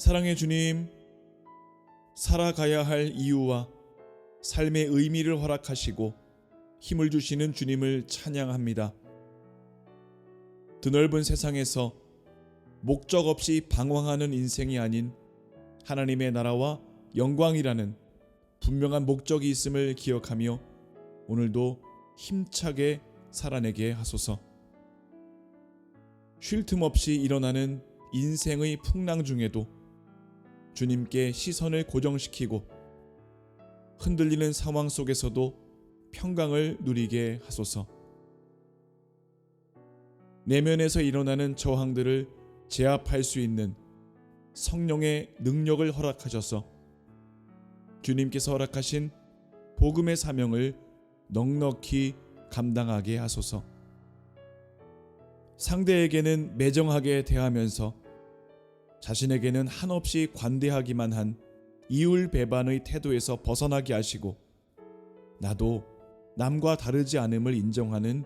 사랑의 주님, 살아가야 할 이유와 삶의 의미를 허락하시고 힘을 주시는 주님을 찬양합니다. 드넓은 세상에서 목적 없이 방황하는 인생이 아닌 하나님의 나라와 영광이라는 분명한 목적이 있음을 기억하며 오늘도 힘차게 살아내게 하소서. 쉴 틈 없이 일어나는 인생의 풍랑 중에도 주님께 시선을 고정시키고 흔들리는 상황 속에서도 평강을 누리게 하소서. 내면에서 일어나는 저항들을 제압할 수 있는 성령의 능력을 허락하셔서 주님께서 허락하신 복음의 사명을 넉넉히 감당하게 하소서. 상대에게는 매정하게 대하면서 자신에게는 한없이 관대하기만 한 이율 배반의 태도에서 벗어나게 하시고 나도 남과 다르지 않음을 인정하는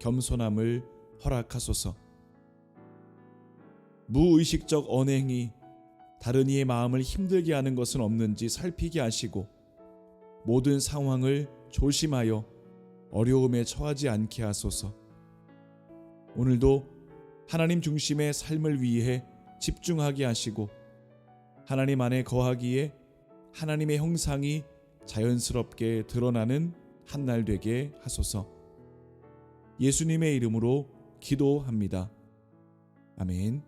겸손함을 허락하소서. 무의식적 언행이 다른 이의 마음을 힘들게 하는 것은 없는지 살피게 하시고 모든 상황을 조심하여 어려움에 처하지 않게 하소서. 오늘도 하나님 중심의 삶을 위해 집중하게 하시고 하나님 안에 거하기에 하나님의 형상이 자연스럽게 드러나는 한 날 되게 하소서. 예수님의 이름으로 기도합니다. 아멘.